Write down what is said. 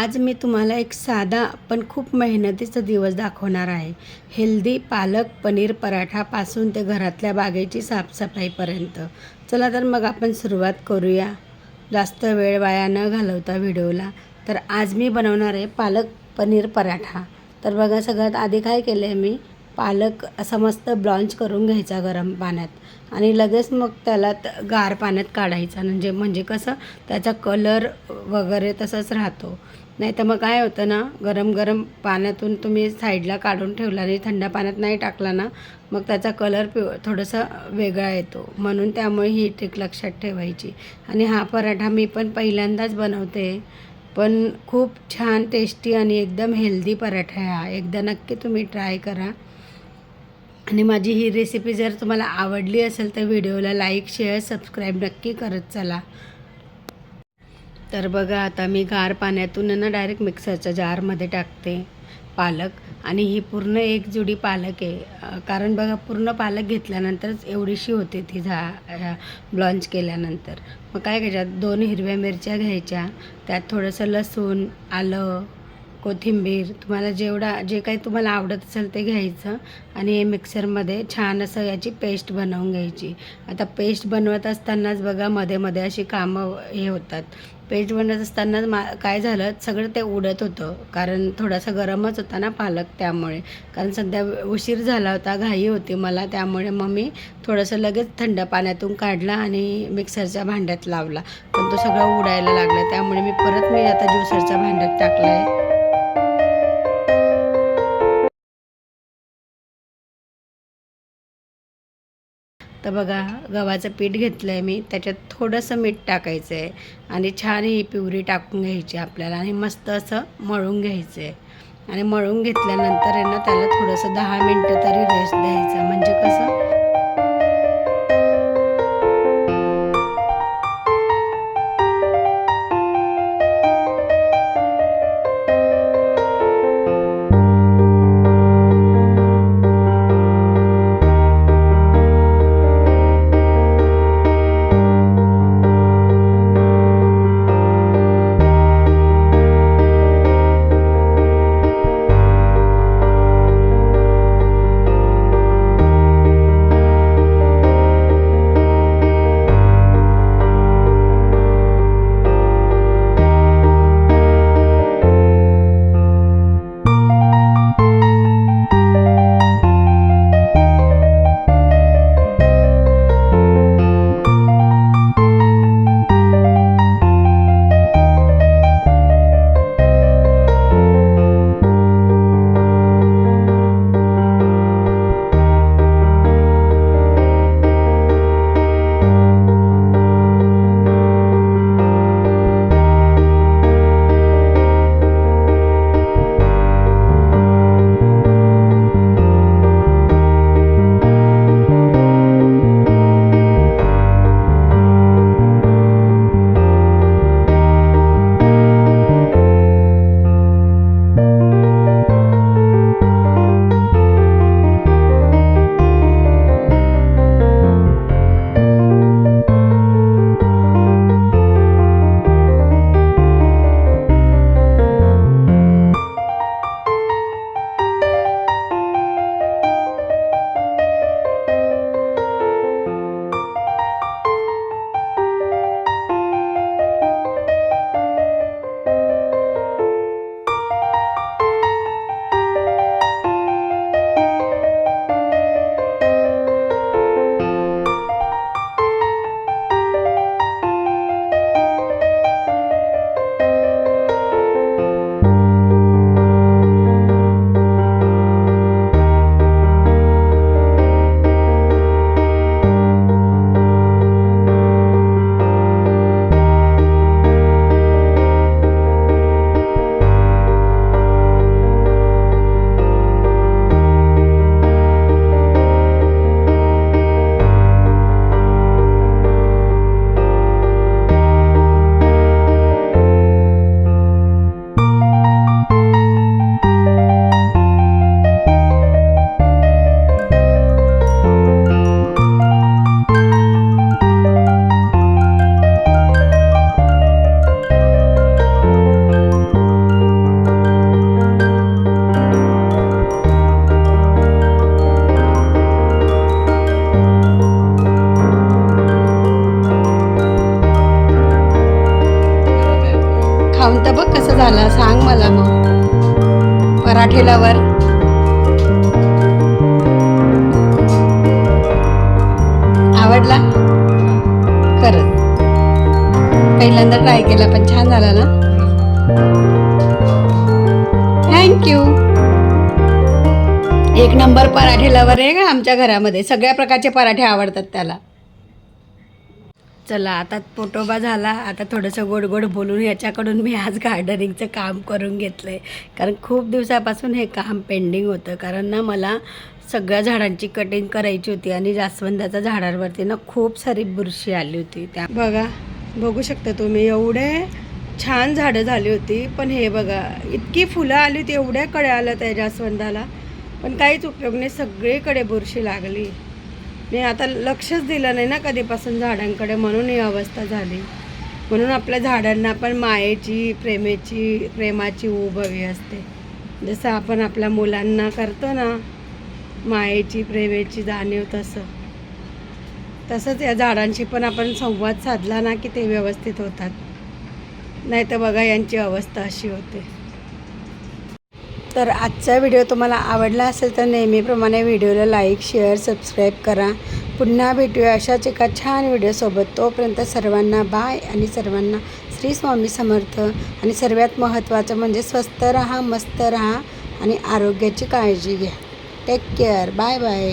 आज मी तुम्हाला एक साधा पण खूप मेहनतीचा दिवस दाखवणार आहे. हेल्दी पालक पनीर पराठापासून ते घरातल्या बागेची साफसफाईपर्यंत. चला तर मग आपण सुरुवात करूया. जास्त वेळ वाया न घालवता व्हिडिओला. तर आज मी बनवणार आहे पालक पनीर पराठा. तर बघा सगळ्यात आधी काय केलं आहे मी? पालक असा मस्त ब्लॉन्च करून घ्यायचा गरम पाण्यात आणि लगेच मग त्याला गार पाण्यात काढायचा. म्हणजे म्हणजे कसं? त्याचा कलर वगैरे तसंच राहतो. नाही तर मग काय होतं ना गरम गरम पाण्यातून तुम्ही साईडला काढून ठेवला आणि थंड पाण्यात नाही टाकला ना मग त्याचा कलर पिव थोडंसं वेगळा येतो. म्हणून त्यामुळे ही ट्रिक लक्षात ठेवायची. आणि हा पराठा मी पण पहिल्यांदाच बनवते. पण खूप छान टेस्टी आणि एकदम हेल्दी पराठा आहे हा. एकदा नक्की तुम्ही ट्राय करा. आणि माझी ही रेसिपी जर तुम्हाला आवडली असेल तर व्हिडिओला लाईक शेअर सबस्क्राईब नक्की करत चला. तर बघा आता मी गार पाण्यातून ना डायरेक्ट मिक्सरच्या जारमध्ये टाकते पालक. आणि ही पूर्ण एक जुडी पालक आहे. कारण बघा पूर्ण पालक घेतल्यानंतरच एवढीशी होते ती झा ब्लॉन्च केल्यानंतर. मग काय करायच्यात दोन हिरव्या मिरच्या घ्यायच्या त्यात थोडंसं लसूण आलं कोथिंबीर तुम्हाला जेवढा जे काही तुम्हाला आवडत असेल ते घ्यायचं. आणि हे मिक्सरमध्ये छान असं याची पेस्ट बनवून घ्यायची. आता पेस्ट बनवत असतानाच बघा मध्ये मध्ये अशी कामं हे होतात. पेस्ट बनत असताना मा काय झालं सगळं ते उडत होतं. कारण थोडासा गरमच होता ना पालक त्यामुळे. कारण सध्या उशीर झाला होता घाई होती मला त्यामुळे मग मी थोडंसं लगेच थंड पाण्यातून काढला आणि मिक्सरच्या भांड्यात लावला. पण तो सगळं उडायला लागला त्यामुळे मी परत मी आता ज्युसरच्या भांड्यात टाकलं आहे तर बघा गव्हाचं पीठ घेतलं आहे मी त्याच्यात थोडंसं मीठ टाकायचं आहे आणि छान ही पिवरी टाकून घ्यायची आपल्याला आणि मस्त असं मळून घ्यायचं आहे आणि मळून घेतल्यानंतर आहे ना त्याला थोडंसं दहा मिनटं तरी रेस्ट द्यायचं. म्हणजे कसं पण तर बघ कसं झालं. सांग मला मग. पराठे लवर आवडला? खरंच पहिल्यांदा ट्राय केला पण छान झाला ना? थँक्यू एक नंबर पराठे लवर आहे का आमच्या घरामध्ये. सगळ्या प्रकारचे पराठे आवडतात त्याला. चला आता पोटोबा झाला. आता थोडंसं गोड गोड बोलून याच्याकडून मी आज गार्डनिंगचं काम करून घेतलं आहे कारण खूप दिवसापासून हे काम पेंडिंग होतं. कारण ना मला सगळ्या झाडांची कटिंग करायची होती आणि जास्वंदाच्या झाडांवरती ना खूप सारी बुरशी आली होती. त्या बघा बघू शकता तुम्ही एवढे छान झाडं झाली होती. पण हे बघा इतकी फुलं आली होती एवढ्या कळ्या आल्या त्या जास्वंदाला. पण काहीच उपयोग नाही सगळीकडे बुरशी लागली. मी आता लक्षच दिलं नाही ना कधीपासून झाडांकडे म्हणून ही अवस्था झाली. म्हणून आपल्या झाडांना पण मायेची प्रेमेची प्रेमाची ऊब हवी असते. जसं आपण आपल्या मुलांना करतो ना मायेची प्रेमेची जाणीव तसं. तसंच या झाडांशी पण आपण संवाद साधला ना की ते व्यवस्थित होतात. नाही तर बघा यांची अवस्था अशी होते. तर आजचा व्हिडिओ तुम्हाला आवडला असेल तर नेहमीप्रमाणे व्हिडिओला लाईक शेअर सबस्क्राईब करा. पुन्हा भेटूया अशाच एका छान व्हिडिओसोबत. तोपर्यंत सर्वांना बाय आणि सर्वांना श्री स्वामी समर्थ. आणि सर्वात महत्त्वाचं म्हणजे स्वस्त राहा मस्त राहा आणि आरोग्याची काळजी घ्या. Take care bye bye